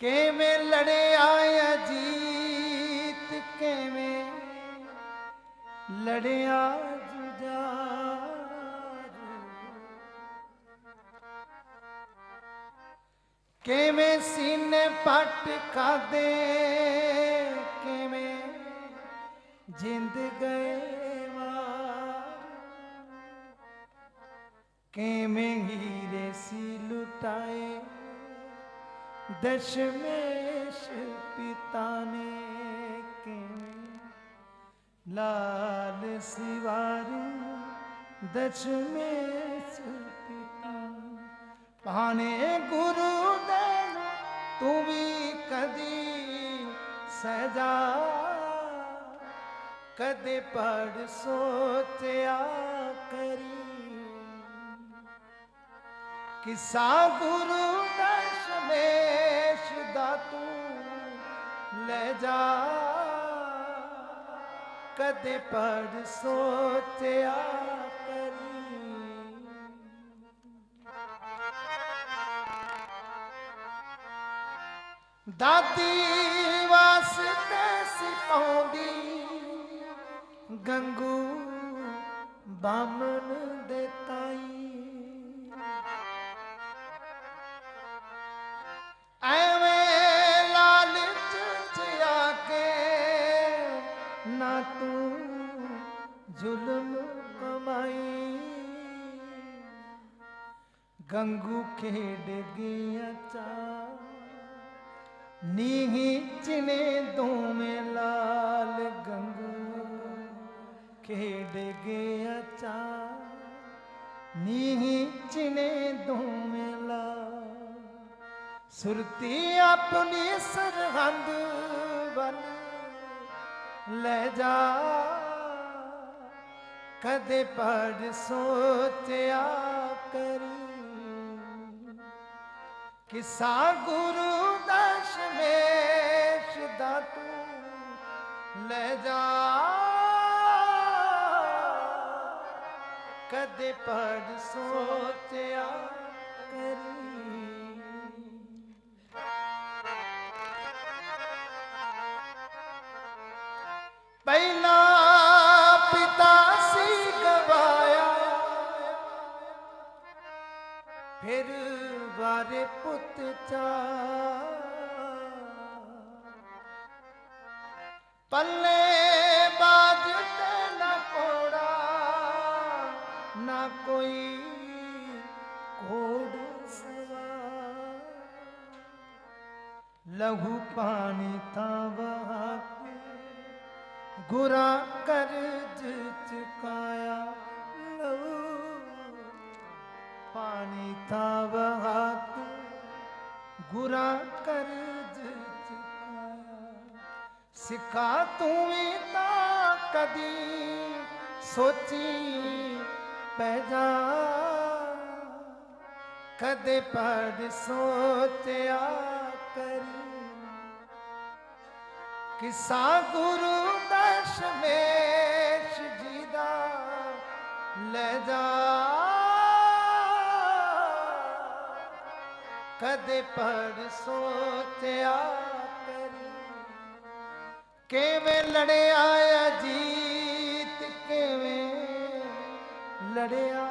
ਕਿਵੇਂ ਲੜਿਆ ਅਜੀਤ, ਕਿਵੇਂ ਲੜਿਆ ਜੁਝਾਰ। ਕਿਵੇਂ ਸੀਨੇ ਪੱਟ ਖਾਦੇ, ਕਿਵੇਂ ਜਿੰਦ ਗਏ ਮਾਰ ਕਿਵੇਂ ਹੀਰੇ ਸੀ ਲੁਟਾਏ ਦਸ਼ਮੇਸ਼ ਪਿਤਾ ਨੇ ਕਿਵੇਂ ਲਾਲ ਸਿਵਾਰੂ ਦਸ਼ਮੇਸ਼ ਪਿਤਾ ਪਾਣੇ ਗੁਰੂ ਦੇ ਤੂੰ ਵੀ ਕਦੀ ਸਜਾ ਕਦੇ ਪੜ ਸੋਚਿਆ ਕਰੀ ਕਿਸਾ ਗੁਰੂ ਦਸ਼ਮੇਸ਼ ਦਾ ਤੂੰ ਲੈ ਜਾ। ਕਦੇ ਪੜ ਸੋਚਿਆ ਕਰੀ। ਦਾਦੀ ਵਾਸਤੇ ਸੀ ਪਾਉਂਦੀ ਗੰਗੂ ਬਾਮਨ ਦੇ ਨਾ ਤੂੰ ਜ਼ੁਲਮ ਕਮਾਈ। ਗੰਗੂ ਖੇਡ ਗਿਆ ਚਾ ਨੀਹੀ ਚਿਨੇ ਦੋਵੇਂ ਲਾਲ ਗੰਗੂ ਖੇਡ ਗਿਆ ਚਾ ਨੀਹੀ ਚਿਨੇ ਦੋਵੇਂ ਲਾਲ। ਸੁਰਤੀ ਆਪਣੀ ਸਰਹੰਦ ਵੱਲ ਲੈ ਜਾ। ਕਦੇ ਪੜ ਸੋਚਿਆ ਕਰੀ ਕਿਸਾ ਗੁਰੂ ਦਸ਼ਮੇਸ਼ ਦਾ ਤੂੰ ਲੈ ਜਾ। ਕਦੇ ਪੜ ਸੋਚਿਆ ਕਰੀ ਫਿਰ ਵਾਰੇ ਪੁੱਤ ਚਾ। ਪੱਲੇ ਬਾਜ ਤੇ ਨਾ ਕੋੜਾ ਨਾ ਕੋਈ ਕੋੜ ਸਵਾ ਲਹੂ ਪਾਣੀ ਤਾਂ ਵਹਾ ਗੁਰਾ ਕਰ ਗੁਰਾ ਕਰਜ ਚੁਕਾਇਆ ਸਿੱਖਾ ਤੂੰ ਵੀ ਤਾਂ ਕਦੀ ਸੋਚੀ ਪੈ ਜਾ। ਕਦੇ ਪੜ ਸੋਚਿਆ ਕਰੀ। ਕਿਸਾ ਗੁਰੂ ਦਸ਼ਮੇਸ਼ ਜੀ ਦਾ ਲੈ ਜਾ। ਕਦੇ ਪੜ ਸੋਚਿਆ ਕਰੀ। ਕਿਵੇਂ ਲੜਿਆ ਅਜੀਤ ਕਿਵੇਂ ਲੜਿਆ